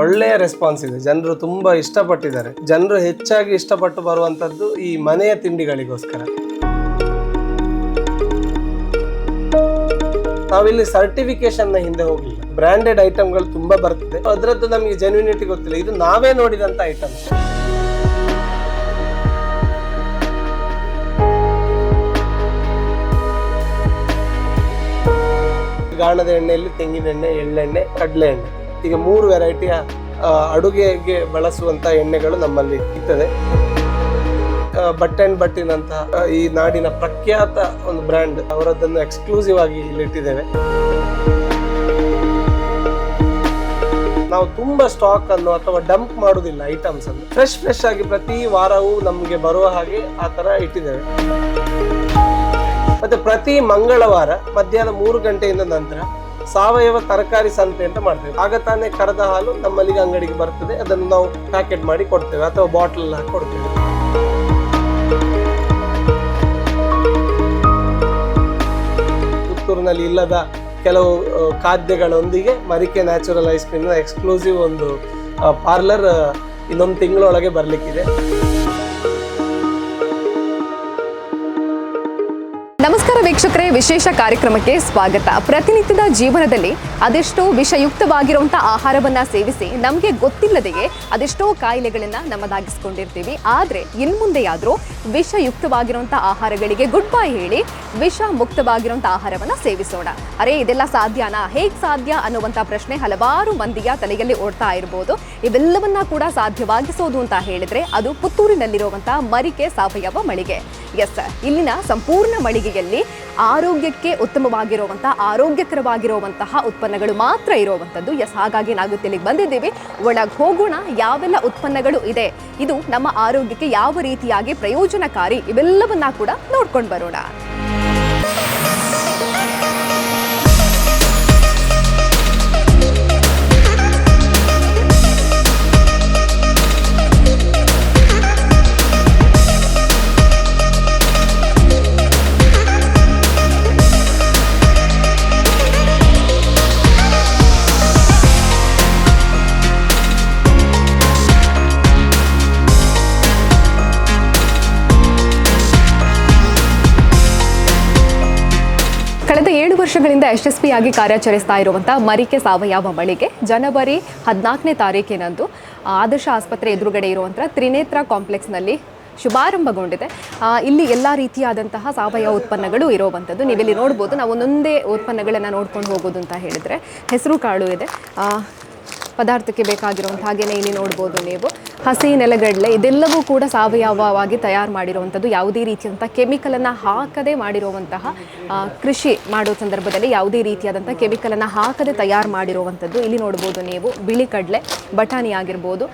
ಒಳ್ಳೆಯ ರೆಸ್ಪಾನ್ಸ್ ಇದೆ. ಜನರು ತುಂಬಾ ಇಷ್ಟಪಟ್ಟಿದ್ದಾರೆ. ಜನರು ಹೆಚ್ಚಾಗಿ ಇಷ್ಟಪಟ್ಟು ಬರುವಂತದ್ದು ಈ ಮನೆಯ ತಿಂಡಿಗಳಿಗೋಸ್ಕರ. ನಾವಿಲ್ಲಿ ಸರ್ಟಿಫಿಕೇಶನ್ನ ಹಿಂದೆ ಹೋಗಿಲ್ಲ ಬ್ರ್ಯಾಂಡೆಡ್ ಐಟಮ್ಗಳು ತುಂಬಾ ಬರ್ತದೆ. ಅದರದ್ದು ನಮಗೆ ಜೆನ್ಯೂನಿಟಿ ಗೊತ್ತಿಲ್ಲ. ಇದು ನಾವೇ ನೋಡಿದಂತ ಐಟಮ್ ಗಾಣದ ಎಣ್ಣೆಯಲ್ಲಿ ತೆಂಗಿನ ಎಣ್ಣೆ, ಎಳ್ಳೆಣ್ಣೆ, ಕಡಲೆ ಎಣ್ಣೆ. ಈಗ ಮೂರು ವೆರೈಟಿಯ ಅಡುಗೆಗೆ ಬಳಸುವಂತ ಎಣ್ಣೆಗಳು ನಮ್ಮಲ್ಲಿ ಆ, ಬಟ್ ಅಂಡ್ ಬಟ್ಟಿನಂತಹ ಆ, ಈ ನಾಡಿನ ಪ್ರಖ್ಯಾತ ಒಂದು ಬ್ರ್ಯಾಂಡ್ ಅವರದನ್ನು ಎಕ್ಸ್ಕ್ಲೂಸಿವ್ ಆಗಿ ಇಲ್ಲಿ ಇಟ್ಟಿದ್ದೇವೆ. ನಾವು ತುಂಬಾ ಸ್ಟಾಕ್ ಅನ್ನು ಅಥವಾ ಡಂಪ್ ಮಾಡುದಿಲ್ಲ ಐಟಮ್ಸ್ ಅನ್ನು. ಫ್ರೆಶ್ ಫ್ರೆಶ್ ಆಗಿ ಪ್ರತಿ ವಾರವೂ ನಮಗೆ ಬರುವ ಹಾಗೆ ಆ ತರ ಇಟ್ಟಿದ್ದೇವೆ. ಮತ್ತೆ ಪ್ರತಿ ಮಂಗಳವಾರ ಮಧ್ಯಾಹ್ನ ಮೂರು ಗಂಟೆಯಿಂದ ನಂತರ ಸಾವಯವ ತರಕಾರಿ ಸಂತೆ ಅಂತ ಮಾಡ್ತೇವೆ. ಆಗ ತಾನೇ ಕರೆದ ಹಾಲು ನಮ್ಮಲ್ಲಿಗೆ ಅಂಗಡಿಗೆ ಬರ್ತದೆ. ಅದನ್ನು ನಾವು ಪ್ಯಾಕೆಟ್ ಮಾಡಿ ಕೊಡ್ತೇವೆ ಅಥವಾ ಬಾಟಲ್ ಹಾಕಿ ಕೊಡ್ತೇವೆ. ಪುತ್ತೂರಿನಲ್ಲಿ ಇಲ್ಲದ ಕೆಲವು ಖಾದ್ಯಗಳೊಂದಿಗೆ ಮರಿಕೆ ನ್ಯಾಚುರಲ್ ಐಸ್ ಕ್ರೀಮ್ನ ಎಕ್ಸ್ಕ್ಲೂಸಿವ್ ಒಂದು ಪಾರ್ಲರ್ ಇನ್ನೊಂದು ತಿಂಗಳೊಳಗೆ ಬರ್ಲಿಕ್ಕಿದೆ. ವೀಕ್ಷಕರೇ, ವಿಶೇಷ ಕಾರ್ಯಕ್ರಮಕ್ಕೆ ಸ್ವಾಗತ. ಪ್ರತಿನಿತ್ಯದ ಜೀವನದಲ್ಲಿ ಅದೆಷ್ಟೋ ವಿಷಯುಕ್ತವಾಗಿರುವಂತಹ ಆಹಾರವನ್ನ ಸೇವಿಸಿ ನಮಗೆ ಗೊತ್ತಿಲ್ಲದೆಯೇ ಅದೆಷ್ಟೋ ಕಾಯಿಲೆಗಳನ್ನ ನಮ್ಮದಾಗಿಸ್ಕೊಂಡಿರ್ತೀವಿ. ಆದರೆ ಇನ್ನು ಮುಂದೆಯಾದರೂ ವಿಷಯುಕ್ತವಾಗಿರುವಂಥ ಆಹಾರಗಳಿಗೆ ಗುಡ್ ಬೈ ಹೇಳಿ ವಿಷ ಮುಕ್ತವಾಗಿರುವಂತಹ ಆಹಾರವನ್ನ ಸೇವಿಸೋಣ. ಅರೆ, ಇದೆಲ್ಲ ಸಾಧ್ಯನಾ? ಹೇಗೆ ಸಾಧ್ಯ ಅನ್ನುವಂಥ ಪ್ರಶ್ನೆ ಹಲವಾರು ಮಂದಿಯ ತಲೆಯಲ್ಲಿ ಓಡ್ತಾ ಇರ್ಬೋದು. ಇವೆಲ್ಲವನ್ನ ಕೂಡ ಸಾಧ್ಯವಾಗಿಸೋದು ಅಂತ ಹೇಳಿದ್ರೆ ಅದು ಪುತ್ತೂರಿನಲ್ಲಿರುವಂತಹ ಮರಿಕೆ ಸಾವಯವ ಮಳಿಗೆ. ಎಸ್ ಇಲ್ಲಿನ ಸಂಪೂರ್ಣ ಮಳಿಗೆಯಲ್ಲಿ ಆರೋಗ್ಯಕ್ಕೆ ಉತ್ತಮವಾಗಿರುವಂಥ ಆರೋಗ್ಯಕರವಾಗಿರುವಂತಹ ಉತ್ಪನ್ನಗಳು ಮಾತ್ರ ಇರುವಂಥದ್ದು. ಎಸ್ ಹಾಗಾಗಿ ನಾವು ಇಲ್ಲಿಗೆ ಬಂದಿದ್ದೀವಿ. ಒಳಗೆ ಹೋಗೋಣ, ಯಾವೆಲ್ಲ ಉತ್ಪನ್ನಗಳು ಇದೆ, ಇದು ನಮ್ಮ ಆರೋಗ್ಯಕ್ಕೆ ಯಾವ ರೀತಿಯಾಗಿ ಪ್ರಯೋಜನಕಾರಿ, ಇವೆಲ್ಲವನ್ನ ಕೂಡ ನೋಡ್ಕೊಂಡು ಬರೋಣ. ವರ್ಷಗಳಿಂದ ಯಶಸ್ವಿಯಾಗಿ ಕಾರ್ಯಾಚರಿಸ್ತಾ ಇರುವಂಥ ಮರಿಕೆ ಸಾವಯವ ಮಳಿಗೆ ಜನವರಿ ಹದಿನಾಲ್ಕನೇ ತಾರೀಕಿನಂದು ಆದರ್ಶ ಆಸ್ಪತ್ರೆ ಎದುರುಗಡೆ ಇರುವಂಥ ತ್ರಿನೇತ್ರ ಕಾಂಪ್ಲೆಕ್ಸ್ನಲ್ಲಿ ಶುಭಾರಂಭಗೊಂಡಿದೆ. ಇಲ್ಲಿ ಎಲ್ಲ ರೀತಿಯಾದಂತಹ ಸಾವಯವ ಉತ್ಪನ್ನಗಳು ಇರುವಂಥದ್ದು ನೀವಿಲ್ಲಿ ನೋಡ್ಬೋದು. ನಾವು ಒಂದೊಂದೇ ಉತ್ಪನ್ನಗಳನ್ನು ನೋಡ್ಕೊಂಡು ಹೋಗೋದು ಅಂತ ಹೇಳಿದರೆ ಹೆಸರು ಕಾಳು ಇದೆ. ಪದಾರ್ಥಕ್ಕೆ ಬೇಕಾಗಿರುವಂಥ ಹಾಗೆಯೇ ಇಲ್ಲಿ ನೋಡ್ಬೋದು ನೀವು. ಹಸಿ ನೆಲಗಡಲೆ, ಇದೆಲ್ಲವೂ ಕೂಡ ಸಾವಯವವಾಗಿ ತಯಾರು ಮಾಡಿರುವಂಥದ್ದು ಯಾವುದೇ ರೀತಿಯಾದಂಥ ಕೆಮಿಕಲನ್ನು ಹಾಕದೆ ಮಾಡಿರುವಂತಹ ಕೃಷಿ ಮಾಡೋ ಸಂದರ್ಭದಲ್ಲಿ ಯಾವುದೇ ರೀತಿಯಾದಂಥ ಕೆಮಿಕಲನ್ನು ಹಾಕದೆ ತಯಾರು ಮಾಡಿರುವಂಥದ್ದು ಇಲ್ಲಿ ನೋಡ್ಬೋದು ನೀವು. ಬಿಳಿ ಕಡಲೆ, ಬಟಾಣಿ ಆಗಿರ್ಬೋದು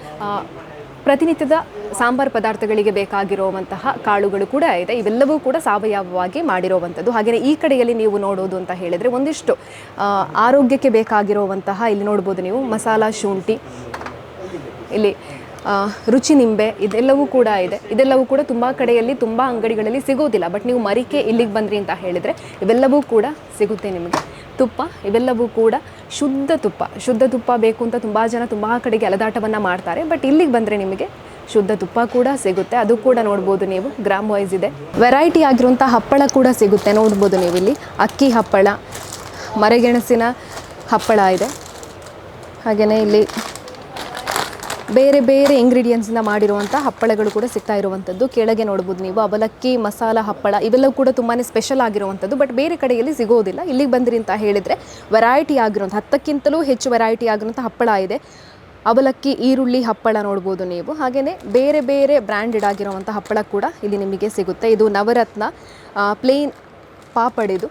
ಪ್ರತಿನಿತ್ಯದ ಸಾಂಬಾರ್ ಪದಾರ್ಥಗಳಿಗೆ ಬೇಕಾಗಿರುವಂತಹ ಕಾಳುಗಳು ಕೂಡ ಇದೆ. ಇವೆಲ್ಲವೂ ಕೂಡ ಸಾವಯವವಾಗಿ ಮಾಡಿರುವಂಥದ್ದು. ಹಾಗೆಯೇ ಈ ಕಡೆಯಲ್ಲಿ ನೀವು ನೋಡೋದು ಅಂತ ಹೇಳಿದರೆ ಒಂದಿಷ್ಟು ಆರೋಗ್ಯಕ್ಕೆ ಬೇಕಾಗಿರುವಂತಹ, ಇಲ್ಲಿ ನೋಡ್ಬೋದು ನೀವು, ಮಸಾಲ ಶುಂಠಿ. ಇಲ್ಲಿ ರುಚಿ ನಿಂಬೆ ಇದೆಲ್ಲವೂ ಕೂಡ ಇದೆ. ಇದೆಲ್ಲವೂ ಕೂಡ ತುಂಬ ಕಡೆಯಲ್ಲಿ, ತುಂಬ ಅಂಗಡಿಗಳಲ್ಲಿ ಸಿಗೋದಿಲ್ಲ. ಬಟ್ ನೀವು ಮರಿಕೆ ಇಲ್ಲಿಗೆ ಬಂದ್ರಿ ಅಂತ ಹೇಳಿದರೆ ಇವೆಲ್ಲವೂ ಕೂಡ ಸಿಗುತ್ತೆ ನಿಮಗೆ. ತುಪ್ಪ, ಇವೆಲ್ಲವೂ ಕೂಡ ಶುದ್ಧ ತುಪ್ಪ. ಶುದ್ಧ ತುಪ್ಪ ಬೇಕು ಅಂತ ತುಂಬ ಜನ ತುಂಬ ಕಡೆಗೆ ಅಲದಾಟವನ್ನು ಮಾಡ್ತಾರೆ. ಬಟ್ ಇಲ್ಲಿಗೆ ಬಂದರೆ ನಿಮಗೆ ಶುದ್ಧ ತುಪ್ಪ ಕೂಡ ಸಿಗುತ್ತೆ. ಅದು ಕೂಡ ನೋಡ್ಬೋದು ನೀವು. ಗ್ರಾಮ್ ವೈಸ್ ಇದೆ. ವೆರೈಟಿ ಆಗಿರುವಂಥ ಹಪ್ಪಳ ಕೂಡ ಸಿಗುತ್ತೆ. ನೋಡ್ಬೋದು ನೀವು ಇಲ್ಲಿ. ಅಕ್ಕಿ ಹಪ್ಪಳ, ಮರೆಗೆಣಸಿನ ಹಪ್ಪಳ ಇದೆ. ಹಾಗೆಯೇ ಇಲ್ಲಿ ಬೇರೆ ಬೇರೆ ಇಂಗ್ರೀಡಿಯೆಂಟ್ಸಿಂದ ಮಾಡಿರುವಂಥ ಹಪ್ಪಳಗಳು ಕೂಡ ಸಿಗ್ತಾ ಇರುವಂಥದ್ದು. ಕೆಳಗೆ ನೋಡ್ಬೋದು ನೀವು. ಅವಲಕ್ಕಿ, ಮಸಾಲ, ಹಪ್ಪಳ ಇವೆಲ್ಲವೂ ಕೂಡ ತುಂಬಾ ಸ್ಪೆಷಲ್ ಆಗಿರುವಂಥದ್ದು. ಬಟ್ ಬೇರೆ ಕಡೆಯಲ್ಲಿ ಸಿಗೋದಿಲ್ಲ. ಇಲ್ಲಿಗೆ ಬಂದ್ರಿ ಅಂತ ಹೇಳಿದರೆ ವೆರೈಟಿ ಆಗಿರುವಂಥ, ಹತ್ತಕ್ಕಿಂತಲೂ ಹೆಚ್ಚು ವೆರೈಟಿ ಆಗಿರುವಂಥ ಹಪ್ಪಳ ಇದೆ. ಅವಲಕ್ಕಿ, ಈರುಳ್ಳಿ, ಹಪ್ಪಳ ನೋಡ್ಬೋದು ನೀವು. ಹಾಗೆಯೇ ಬೇರೆ ಬೇರೆ ಬ್ರ್ಯಾಂಡೆಡ್ ಆಗಿರುವಂಥ ಹಪ್ಪಳ ಕೂಡ ಇಲ್ಲಿ ನಿಮಗೆ ಸಿಗುತ್ತೆ. ಇದು ನವರತ್ನ ಪ್ಲೇನ್ ಪಾಪಡಿದು ಇದು.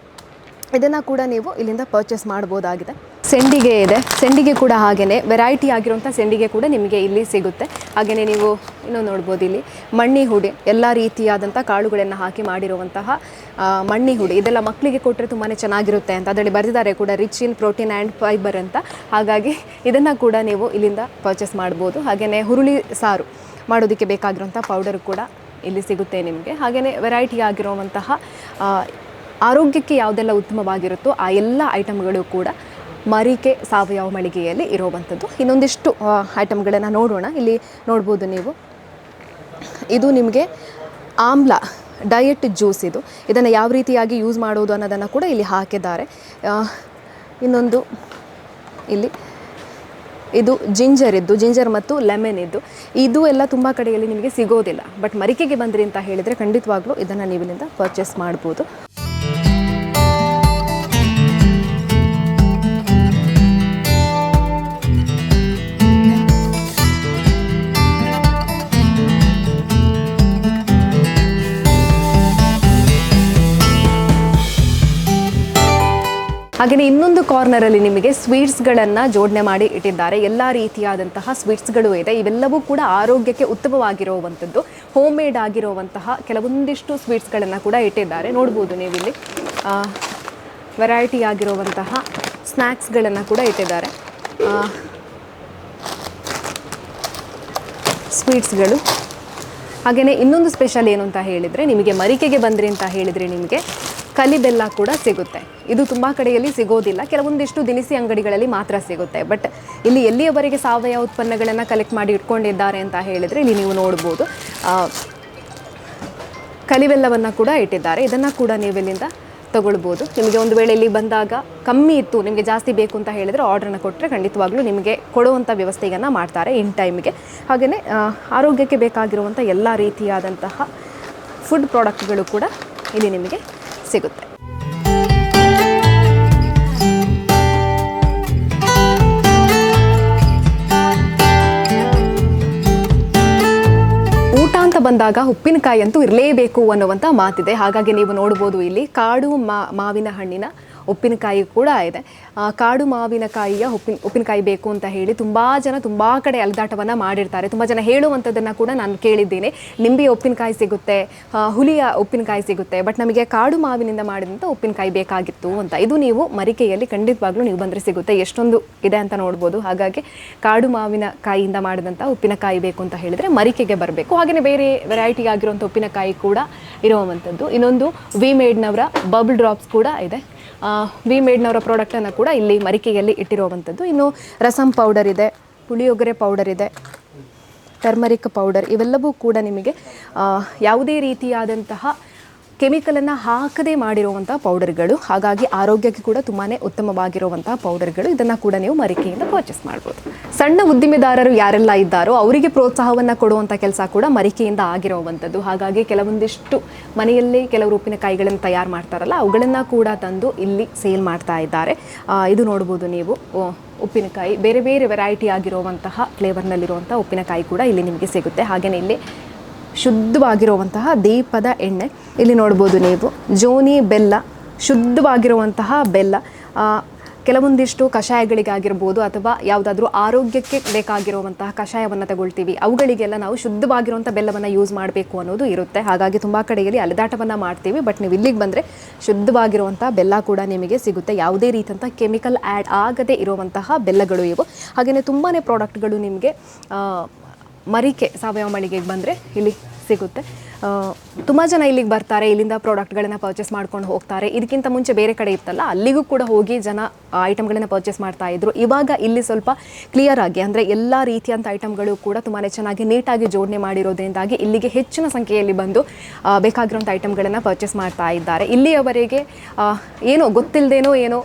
ಇದನ್ನು ಕೂಡ ನೀವು ಇಲ್ಲಿಂದ ಪರ್ಚೇಸ್ ಮಾಡ್ಬೋದಾಗಿದೆ. ಸೆಂಡಿಗೆ ಇದೆ. ಸೆಂಡಿಗೆ ಕೂಡ ಹಾಗೆಯೇ ವೆರೈಟಿ ಆಗಿರುವಂಥ ಸೆಂಡಿಗೆ ಕೂಡ ನಿಮಗೆ ಇಲ್ಲಿ ಸಿಗುತ್ತೆ. ಹಾಗೆಯೇ ನೀವು ಇನ್ನೂ ನೋಡ್ಬೋದು ಇಲ್ಲಿ ಮಣ್ಣಿ ಹುಡಿ, ಎಲ್ಲ ರೀತಿಯಾದಂಥ ಕಾಳುಗಳನ್ನು ಹಾಕಿ ಮಾಡಿರುವಂತಹ ಮಣ್ಣಿ ಹುಡಿ. ಇದೆಲ್ಲ ಮಕ್ಕಳಿಗೆ ಕೊಟ್ಟರೆ ತುಂಬಾ ಚೆನ್ನಾಗಿರುತ್ತೆ ಅಂತ. ಅದರಲ್ಲಿ ಬರೆದಿದ್ದಾರೆ ಕೂಡ rich in protein and fibre ಅಂತ. ಹಾಗಾಗಿ ಇದನ್ನು ಕೂಡ ನೀವು ಇಲ್ಲಿಂದ ಪರ್ಚೇಸ್ ಮಾಡ್ಬೋದು. ಹಾಗೆಯೇ ಹುರುಳಿ ಸಾರು ಮಾಡೋದಕ್ಕೆ ಬೇಕಾಗಿರುವಂಥ ಪೌಡರ್ ಕೂಡ ಇಲ್ಲಿ ಸಿಗುತ್ತೆ ನಿಮಗೆ. ಹಾಗೆಯೇ ವೆರೈಟಿ ಆಗಿರುವಂತಹ ಆರೋಗ್ಯಕ್ಕೆ ಯಾವುದೆಲ್ಲ ಉತ್ತಮವಾಗಿರುತ್ತೋ ಆ ಎಲ್ಲ ಐಟಮ್ಗಳು ಕೂಡ ಮರಿಕೆ ಸಾವಯವ ಮಳಿಗೆಯಲ್ಲಿ ಇರುವಂಥದ್ದು. ಇನ್ನೊಂದಿಷ್ಟು ಐಟಮ್ಗಳನ್ನು ನೋಡೋಣ. ಇಲ್ಲಿ ನೋಡ್ಬೋದು ನೀವು. ಇದು ನಿಮಗೆ ಆಮ್ಲ ಡಯಟ್ ಜ್ಯೂಸ್ ಇದು. ಇದನ್ನು ಯಾವ ರೀತಿಯಾಗಿ ಯೂಸ್ ಮಾಡೋದು ಅನ್ನೋದನ್ನು ಕೂಡ ಇಲ್ಲಿ ಹಾಕಿದ್ದಾರೆ. ಇನ್ನೊಂದು, ಇಲ್ಲಿ. ಇದು ಜಿಂಜರ್ ಇದ್ದು ಜಿಂಜರ್ ಮತ್ತು ಲೆಮನ್ ಇದ್ದು. ಇದು ಎಲ್ಲ ತುಂಬ ಕಡೆಯಲ್ಲಿ ನಿಮಗೆ ಸಿಗೋದಿಲ್ಲ. ಬಟ್ ಮರಿಕೆಗೆ ಬಂದ್ರಿ ಅಂತ ಹೇಳಿದರೆ ಖಂಡಿತವಾಗ್ಲೂ ಇದನ್ನು ನೀವು ಇಲ್ಲಿಂದ ಪರ್ಚೇಸ್ ಮಾಡ್ಬೋದು. ಹಾಗೆಯೇ ಇನ್ನೊಂದು ಕಾರ್ನರಲ್ಲಿ ನಿಮಗೆ ಸ್ವೀಟ್ಸ್ಗಳನ್ನು ಜೋಡಣೆ ಮಾಡಿ ಇಟ್ಟಿದ್ದಾರೆ. ಎಲ್ಲ ರೀತಿಯಾದಂತಹ ಸ್ವೀಟ್ಸ್ಗಳು ಇದೆ. ಇವೆಲ್ಲವೂ ಕೂಡ ಆರೋಗ್ಯಕ್ಕೆ ಉತ್ತಮವಾಗಿರುವಂಥದ್ದು. ಹೋಮ್ ಮೇಡ್ ಆಗಿರುವಂತಹ ಕೆಲವೊಂದಿಷ್ಟು ಸ್ವೀಟ್ಸ್ಗಳನ್ನು ಕೂಡ ಇಟ್ಟಿದ್ದಾರೆ. ನೋಡ್ಬೋದು ನೀವಿಲ್ಲಿ. ವೆರೈಟಿ ಆಗಿರುವಂತಹ ಸ್ನ್ಯಾಕ್ಸ್ಗಳನ್ನು ಕೂಡ ಇಟ್ಟಿದ್ದಾರೆ. ಸ್ವೀಟ್ಸ್ಗಳು ಹಾಗೆಯೇ ಇನ್ನೊಂದು ಸ್ಪೆಷಲ್ ಏನು ಅಂತ ಹೇಳಿದರೆ, ನಿಮಗೆ ಮರಿಕೆಗೆ ಬಂದ್ರಿ ಅಂತ ಹೇಳಿದರೆ ನಿಮಗೆ ಕಲಿಬೆಲ್ಲ ಕೂಡ ಸಿಗುತ್ತೆ. ಇದು ತುಂಬ ಕಡೆಯಲ್ಲಿ ಸಿಗೋದಿಲ್ಲ. ಕೆಲವೊಂದಿಷ್ಟು ದಿನಸಿ ಅಂಗಡಿಗಳಲ್ಲಿ ಮಾತ್ರ ಸಿಗುತ್ತೆ. ಬಟ್ ಇಲ್ಲಿ ಎಲ್ಲಿಯವರೆಗೆ ಸಾವಯವ ಉತ್ಪನ್ನಗಳನ್ನು ಕಲೆಕ್ಟ್ ಮಾಡಿ ಇಟ್ಕೊಂಡಿದ್ದಾರೆ ಅಂತ ಹೇಳಿದರೆ ಇಲ್ಲಿ ನೀವು ನೋಡ್ಬೋದು. ಕಲಿಬೆಲ್ಲವನ್ನು ಕೂಡ ಇಟ್ಟಿದ್ದಾರೆ. ಇದನ್ನು ಕೂಡ ನೀವು ಇಲ್ಲಿಂದ ತಗೊಳ್ಬೋದು. ನಿಮಗೆ ಒಂದು ವೇಳೆ ಇಲ್ಲಿ ಬಂದಾಗ ಕಮ್ಮಿ ಇತ್ತು, ನಿಮಗೆ ಜಾಸ್ತಿ ಬೇಕು ಅಂತ ಹೇಳಿದರೆ ಆರ್ಡ್ರನ್ನ ಕೊಟ್ಟರೆ ಖಂಡಿತವಾಗ್ಲೂ ನಿಮಗೆ ಕೊಡುವಂಥ ವ್ಯವಸ್ಥೆಯನ್ನು ಮಾಡ್ತಾರೆ ಇನ್ ಟೈಮ್ಗೆ ಹಾಗೆಯೇ ಆರೋಗ್ಯಕ್ಕೆ ಬೇಕಾಗಿರುವಂಥ ಎಲ್ಲ ರೀತಿಯಾದಂತಹ ಫುಡ್ ಪ್ರಾಡಕ್ಟ್ಗಳು ಕೂಡ ಇಲ್ಲಿ ನಿಮಗೆ ಸಿಗುತ್ತೆ. ಬಂದಾಗ ಉಪ್ಪಿನಕಾಯಿ ಅಂತೂ ಇರಲೇಬೇಕು ಅನ್ನುವಂಥ ಮಾತಿದೆ. ಹಾಗಾಗಿ ನೀವು ನೋಡ್ಬೋದು ಇಲ್ಲಿ ಕಾಡು ಮಾವಿನ ಹಣ್ಣಿನ ಉಪ್ಪಿನಕಾಯಿ ಕೂಡ ಇದೆ. ಕಾಡು ಮಾವಿನಕಾಯಿಯ ಉಪ್ಪಿನ, ಉಪ್ಪಿನಕಾಯಿ ಬೇಕು ಅಂತ ಹೇಳಿ ತುಂಬ ಜನ ತುಂಬ ಕಡೆ ಅಲೆದಾಟವನ್ನು ಮಾಡಿರ್ತಾರೆ. ತುಂಬ ಜನ ಹೇಳುವಂಥದ್ದನ್ನು ಕೂಡ ನಾನು ಕೇಳಿದ್ದೀನಿ. ನಿಂಬೆಯ ಉಪ್ಪಿನಕಾಯಿ ಸಿಗುತ್ತೆ ಹುಲಿಯ ಉಪ್ಪಿನಕಾಯಿ ಸಿಗುತ್ತೆ, ಬಟ್ ನಮಗೆ ಕಾಡು ಮಾವಿನಿಂದ ಮಾಡಿದಂಥ ಉಪ್ಪಿನಕಾಯಿ ಬೇಕಾಗಿತ್ತು ಅಂತ. ಇದು ನೀವು ಮರಿಕೆಯಲ್ಲಿ ಖಂಡಿತವಾಗ್ಲೂ ನೀವು ಬಂದರೆ ಸಿಗುತ್ತೆ. ಎಷ್ಟೊಂದು ಇದೆ ಅಂತ ನೋಡ್ಬೋದು. ಹಾಗಾಗಿ ಕಾಡು ಮಾವಿನ ಕಾಯಿಯಿಂದ ಮಾಡಿದಂಥ ಉಪ್ಪಿನಕಾಯಿ ಬೇಕು ಅಂತ ಹೇಳಿದರೆ ಮರಿಕೆಗೆ ಬರಬೇಕು. ಹಾಗೆಯೇ ಬೇರೆ ವೆರೈಟಿ ಆಗಿರುವಂಥ ಉಪ್ಪಿನಕಾಯಿ ಕೂಡ ಇರುವಂಥದ್ದು ಇನ್ನೊಂದು ವಿ ಮೇಡ್ನವರ ಬಬಲ್ ಡ್ರಾಪ್ಸ್ ಕೂಡ ಇದೆ. ವಿ ಮೇಡ್ನವರ ಪ್ರಾಡಕ್ಟನ್ನು ಕೂಡ ಇಲ್ಲಿ ಮರಿಕೆಯಲ್ಲಿ ಇಟ್ಟಿರುವಂಥದ್ದು. ಇನ್ನು ರಸಂ ಪೌಡರ್ ಇದೆ, ಪುಳಿಯೋಗರೆ ಪೌಡರ್ ಇದೆ ಟರ್ಮರಿಕ್ ಪೌಡರ್ ಇವೆಲ್ಲವೂ ಕೂಡ ನಿಮಗೆ ಯಾವುದೇ ರೀತಿಯಾದಂತಹ ಕೆಮಿಕಲನ್ನು ಹಾಕದೇ ಮಾಡಿರುವಂಥ ಪೌಡರ್ಗಳು, ಹಾಗಾಗಿ ಆರೋಗ್ಯಕ್ಕೆ ಕೂಡ ತುಂಬಾ ಉತ್ತಮವಾಗಿರುವಂಥ ಪೌಡರ್ಗಳು ಇದನ್ನು ಕೂಡ ನೀವು ಮರಿಕೆಯಿಂದ ಪರ್ಚೇಸ್ ಮಾಡ್ಬೋದು. ಸಣ್ಣ ಉದ್ದಿಮೆದಾರರು ಯಾರೆಲ್ಲ ಇದ್ದಾರೋ ಅವರಿಗೆ ಪ್ರೋತ್ಸಾಹವನ್ನು ಕೊಡುವಂಥ ಕೆಲಸ ಕೂಡ ಮರಿಕೆಯಿಂದ ಆಗಿರುವಂಥದ್ದು ಹಾಗಾಗಿ ಕೆಲವೊಂದಿಷ್ಟು ಮನೆಯಲ್ಲೇ ಕೆಲವರು ಉಪ್ಪಿನಕಾಯಿಗಳನ್ನು ತಯಾರು ಮಾಡ್ತಾರಲ್ಲ, ಅವುಗಳನ್ನು ಕೂಡ ತಂದು ಇಲ್ಲಿ ಸೇಲ್ ಮಾಡ್ತಾ ಇದ್ದಾರೆ. ಇದು ನೋಡ್ಬೋದು ನೀವು. ಉಪ್ಪಿನಕಾಯಿ, ಬೇರೆ ಬೇರೆ ವೆರೈಟಿ ಆಗಿರುವಂತಹ ಫ್ಲೇವರ್ನಲ್ಲಿರುವಂಥ ಉಪ್ಪಿನಕಾಯಿ ಕೂಡ ಇಲ್ಲಿ ನಿಮಗೆ ಸಿಗುತ್ತೆ. ಹಾಗೆಯೇ ಇಲ್ಲಿ ಶುದ್ಧವಾಗಿರುವಂತಹ ದೀಪದ ಎಣ್ಣೆ. ಇಲ್ಲಿ ನೋಡ್ಬೋದು ನೀವು. ಜೋನಿ ಬೆಲ್ಲ, ಶುದ್ಧವಾಗಿರುವಂತಹ ಬೆಲ್ಲ. ಕೆಲವೊಂದಿಷ್ಟು ಕಷಾಯಗಳಿಗಾಗಿರ್ಬೋದು ಅಥವಾ ಯಾವುದಾದ್ರೂ ಆರೋಗ್ಯಕ್ಕೆ ಬೇಕಾಗಿರುವಂತಹ ಕಷಾಯವನ್ನು ತಗೊಳ್ತೀವಿ. ಅವುಗಳಿಗೆಲ್ಲ ನಾವು ಶುದ್ಧವಾಗಿರುವಂಥ ಬೆಲ್ಲವನ್ನು ಯೂಸ್ ಮಾಡಬೇಕು ಅನ್ನೋದು ಇರುತ್ತೆ. ಹಾಗಾಗಿ ತುಂಬ ಕಡೆಯಲ್ಲಿ ಅಲೆದಾಟವನ್ನು ಮಾಡ್ತೀವಿ. ಬಟ್ ನೀವು ಇಲ್ಲಿಗೆ ಬಂದರೆ ಶುದ್ಧವಾಗಿರುವಂಥ ಬೆಲ್ಲ ಕೂಡ ನಿಮಗೆ ಸಿಗುತ್ತೆ. ಯಾವುದೇ ರೀತಿಯಂಥ ಕೆಮಿಕಲ್ ಆ್ಯಡ್ ಆಗದೇ ಇರುವಂತಹ ಬೆಲ್ಲಗಳು ಇವು. ಹಾಗೆಯೇ ತುಂಬಾ ಪ್ರಾಡಕ್ಟ್ಗಳು ನಿಮಗೆ ಮರಿಕೆ ಸಾವಯವ ಮಳಿಗೆಗೆ ಬಂದರೆ ಇಲ್ಲಿ ಸಿಗುತ್ತೆ. ತುಂಬ ಜನ ಇಲ್ಲಿಗೆ ಬರ್ತಾರೆ, ಇಲ್ಲಿಂದ ಪ್ರಾಡಕ್ಟ್ಗಳನ್ನು ಪರ್ಚೇಸ್ ಮಾಡ್ಕೊಂಡು ಹೋಗ್ತಾರೆ. ಇದಕ್ಕಿಂತ ಮುಂಚೆ ಬೇರೆ ಕಡೆ ಇತ್ತಲ್ಲ, ಅಲ್ಲಿಗೂ ಕೂಡ ಹೋಗಿ ಜನ ಐಟಮ್ಗಳನ್ನು ಪರ್ಚೇಸ್ ಮಾಡ್ತಾ ಇದ್ರು. ಇವಾಗ ಇಲ್ಲಿ ಸ್ವಲ್ಪ ಕ್ಲಿಯರ್ ಆಗಿ, ಅಂದರೆ ಎಲ್ಲ ರೀತಿಯಂಥ ಐಟಮ್ಗಳು ಕೂಡ ತುಂಬಾ ಚೆನ್ನಾಗಿ ನೀಟಾಗಿ ಜೋಡಣೆ ಮಾಡಿರೋದ್ರಿಂದಾಗಿ ಇಲ್ಲಿಗೆ ಹೆಚ್ಚಿನ ಸಂಖ್ಯೆಯಲ್ಲಿ ಬಂದು ಬೇಕಾಗಿರೋಂಥ ಐಟಮ್ಗಳನ್ನು ಪರ್ಚೇಸ್ ಮಾಡ್ತಾ ಇದ್ದಾರೆ. ಇಲ್ಲಿಯವರೆಗೆ ಏನೋ ಗೊತ್ತಿಲ್ಲದೇನೋ ಏನೋ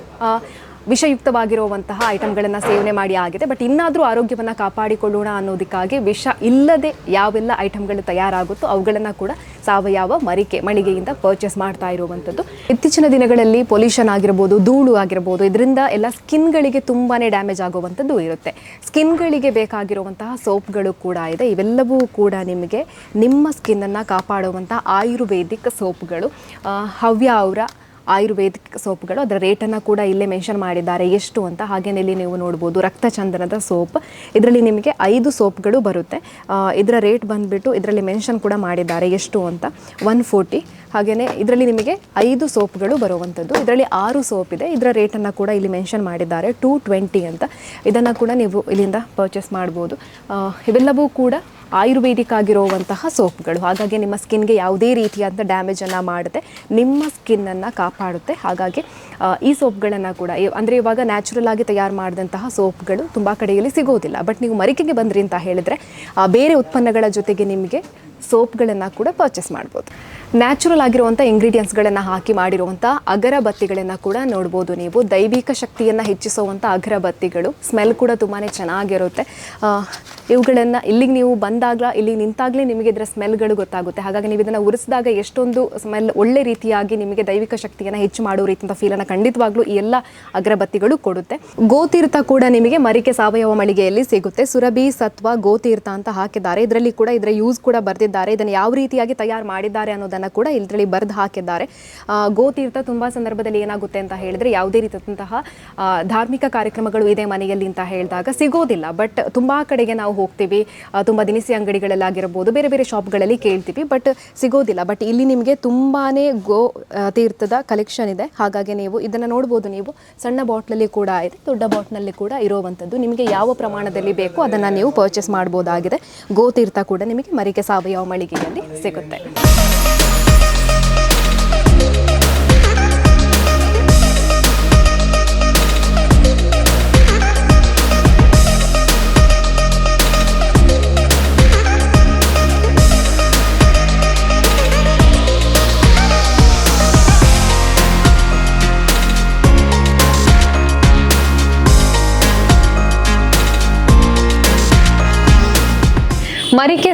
ವಿಷಯುಕ್ತವಾಗಿರುವಂತಹ ಐಟಮ್ಗಳನ್ನು ಸೇವನೆ ಮಾಡಿ ಆಗಿದೆ. ಬಟ್ ಇನ್ನಾದರೂ ಆರೋಗ್ಯವನ್ನು ಕಾಪಾಡಿಕೊಳ್ಳೋಣ ಅನ್ನೋದಕ್ಕಾಗಿ ವಿಷ ಇಲ್ಲದೆ ಯಾವೆಲ್ಲ ಐಟಮ್ಗಳು ತಯಾರಾಗುತ್ತೋ ಅವುಗಳನ್ನು ಕೂಡ ಸಾವಯವ ಮರಿಕೆ, ಮಳಿಗೆಯಿಂದ ಪರ್ಚೇಸ್ ಮಾಡ್ತಾ ಇರುವಂಥದ್ದು. ಇತ್ತೀಚಿನ ದಿನಗಳಲ್ಲಿ ಪೊಲ್ಯೂಷನ್ ಆಗಿರ್ಬೋದು, ಧೂಳು ಆಗಿರ್ಬೋದು, ಇದರಿಂದ ಎಲ್ಲ ಸ್ಕಿನ್ಗಳಿಗೆ ತುಂಬಾ ಡ್ಯಾಮೇಜ್ ಆಗುವಂಥದ್ದು ಇರುತ್ತೆ. ಸ್ಕಿನ್ಗಳಿಗೆ ಬೇಕಾಗಿರುವಂತಹ ಸೋಪ್ಗಳು ಕೂಡ ಇದೆ. ಇವೆಲ್ಲವೂ ಕೂಡ ನಿಮಗೆ ನಿಮ್ಮ ಸ್ಕಿನ್ನನ್ನು ಕಾಪಾಡುವಂಥ ಆಯುರ್ವೇದಿಕ್ ಸೋಪ್ಗಳು. ಹವ್ಯ ಅವರ ಆಯುರ್ವೇದಿಕ್ ಸೋಪ್ಗಳು, ಅದರ ರೇಟನ್ನು ಕೂಡ ಇಲ್ಲೇ ಮೆನ್ಷನ್ ಮಾಡಿದ್ದಾರೆ. ಎಷ್ಟು ಅಂತ ಹಾಗೇನೆ ಇಲ್ಲಿ ನೀವು ನೋಡ್ಬೋದು. ರಕ್ತಚಂದನದ ಸೋಪ್. ಇದರಲ್ಲಿ ನಿಮಗೆ ಐದು ಸೋಪ್ಗಳು ಬರುತ್ತೆ. ಇದರ ರೇಟ್ ಬಂದುಬಿಟ್ಟು ಇದರಲ್ಲಿ ಮೆನ್ಷನ್ ಕೂಡ ಮಾಡಿದ್ದಾರೆ. ಎಷ್ಟು ಅಂತ ಒನ್ ಫೋರ್ಟಿ. ಹಾಗೆಯೇ ಇದರಲ್ಲಿ ನಿಮಗೆ ಐದು ಸೋಪ್ಗಳು ಬರುವಂಥದ್ದು. ಇದರಲ್ಲಿ ಆರು ಸೋಪ್ ಇದೆ. ಇದರ ರೇಟನ್ನು ಕೂಡ ಇಲ್ಲಿ ಮೆನ್ಷನ್ ಮಾಡಿದ್ದಾರೆ. ಟೂ ಟ್ವೆಂಟಿ ಅಂತ. ಇದನ್ನು ಕೂಡ ನೀವು ಇಲ್ಲಿಂದ ಪರ್ಚೇಸ್ ಮಾಡ್ಬೋದು. ಇವೆಲ್ಲವೂ ಕೂಡ ಆಯುರ್ವೇದಿಕ್ ಆಗಿರುವಂತಹ ಸೋಪ್ಗಳು. ಹಾಗಾಗಿ ನಿಮ್ಮ ಸ್ಕಿನ್ಗೆ ಯಾವುದೇ ರೀತಿಯಾದ ಡ್ಯಾಮೇಜನ್ನು ಮಾಡದೆ ನಿಮ್ಮ ಸ್ಕಿನ್ನನ್ನು ಕಾಪಾಡುತ್ತೆ. ಹಾಗಾಗಿ ಈ ಸೋಪ್ಗಳನ್ನು ಕೂಡ ಅಂದರೆ ಇವಾಗ ನ್ಯಾಚುರಲ್ ಆಗಿ ತಯಾರು ಮಾಡಿದಂತಹ ಸೋಪ್ಗಳು ತುಂಬ ಕಡೆಯಲ್ಲಿ ಸಿಗೋದಿಲ್ಲ. ಬಟ್ ನೀವು ಮರಿಕೆಗೆ ಬಂದ್ರಿ ಅಂತ ಹೇಳಿದರೆ ಬೇರೆ ಉತ್ಪನ್ನಗಳ ಜೊತೆಗೆ ನಿಮಗೆ ಸೋಪ್ಗಳನ್ನು ಕೂಡ ಪರ್ಚೇಸ್ ಮಾಡ್ಬೋದು. ನ್ಯಾಚುರಲ್ ಆಗಿರುವಂಥ ಇಂಗ್ರೀಡಿಯೆಂಟ್ಸ್ಗಳನ್ನು ಹಾಕಿ ಮಾಡಿರುವಂಥ ಅಗರಬತ್ತಿಗಳನ್ನು ಕೂಡ ನೋಡ್ಬೋದು ನೀವು. ದೈವಿಕ ಶಕ್ತಿಯನ್ನು ಹೆಚ್ಚಿಸುವಂಥ ಅಗರಬತ್ತಿಗಳು ಸ್ಮೆಲ್ ಕೂಡ ತುಂಬಾ ಚೆನ್ನಾಗಿರುತ್ತೆ. ಇವುಗಳನ್ನು ಇಲ್ಲಿಗೆ ನೀವು ಬಂದಾಗ ಇಲ್ಲಿ ನಿಂತಾಗಲೇ ನಿಮಗೆ ಇದರ ಸ್ಮೆಲ್ಗಳು ಗೊತ್ತಾಗುತ್ತೆ. ಹಾಗಾಗಿ ನೀವು ಇದನ್ನು ಉರಿಸಿದಾಗ ಎಷ್ಟೊಂದು ಸ್ಮೆಲ್ ಒಳ್ಳೆ ರೀತಿಯಾಗಿ ನಿಮಗೆ ದೈವಿಕ ಶಕ್ತಿಯನ್ನು ಹೆಚ್ಚು ಮಾಡೋ ರೀತಿಯ ಫೀಲನ್ನು ಖಂಡಿತವಾಗ್ಲೂ ಈ ಎಲ್ಲ ಅಗರಬತ್ತಿಗಳು ಕೊಡುತ್ತೆ. ಗೋತೀರ್ಥ ಕೂಡ ನಿಮಗೆ ಮರಿಕೆ ಸಾವಯವ ಮಳಿಗೆಯಲ್ಲಿ ಸಿಗುತ್ತೆ. ಸುರಭಿ ಸತ್ವ ಗೋತೀರ್ಥ ಅಂತ ಹಾಕಿದ್ದಾರೆ. ಇದರಲ್ಲಿ ಕೂಡ ಇದರ ಯೂಸ್ ಕೂಡ ಬರೆದಿದ್ದಾರೆ ಇದನ್ನು ಯಾವ ರೀತಿಯಾಗಿ ತಯಾರು ಮಾಡಿದ್ದಾರೆ ಅನ್ನೋದನ್ನು ಕೂಡ ಇದರಲ್ಲಿ ಬರೆದು ಹಾಕಿದ್ದಾರೆ. ಗೋತೀರ್ಥ ತುಂಬ ಸಂದರ್ಭದಲ್ಲಿ ಏನಾಗುತ್ತೆ ಅಂತ ಹೇಳಿದ್ರೆ, ಯಾವುದೇ ರೀತಿಯಾದಂತಹ ಧಾರ್ಮಿಕ ಕಾರ್ಯಕ್ರಮಗಳು ಇದೆ ಮನೆಯಲ್ಲಿ ಅಂತ ಹೇಳಿದಾಗ ಸಿಗೋದಿಲ್ಲ. ಬಟ್ ತುಂಬ ಕಡೆಗೆ ನಾವು ಹೋಗ್ತೀವಿ ತುಂಬಾ ದಿನಸಿ ಅಂಗಡಿಗಳಲ್ಲಾಗಿರ್ಬೋದು, ಬೇರೆ ಬೇರೆ ಶಾಪ್ಗಳಲ್ಲಿ ಕೇಳ್ತೀವಿ, ಬಟ್ ಸಿಗೋದಿಲ್ಲ. ಬಟ್ ಇಲ್ಲಿ ನಿಮಗೆ ತುಂಬಾ ಗೋ ತೀರ್ಥದ ಕಲೆಕ್ಷನ್ ಇದೆ. ಹಾಗಾಗಿ ನೀವು ಇದನ್ನು ನೋಡ್ಬೋದು ನೀವು. ಸಣ್ಣ ಬಾಟ್ಲಲ್ಲಿ ಕೂಡ ಇದೆ, ದೊಡ್ಡ ಬಾಟ್ಲಲ್ಲಿ ಕೂಡ ಇರುವಂಥದ್ದು. ನಿಮಗೆ ಯಾವ ಪ್ರಮಾಣದಲ್ಲಿ ಬೇಕು ಅದನ್ನು ನೀವು ಪರ್ಚೇಸ್ ಮಾಡ್ಬೋದಾಗಿದೆ. ಗೋತೀರ್ಥ ಕೂಡ ನಿಮಗೆ ಮರಿಕೆ ಸಾವಯವ ಮಳಿಗೆಯಲ್ಲಿ ಸಿಗುತ್ತೆ.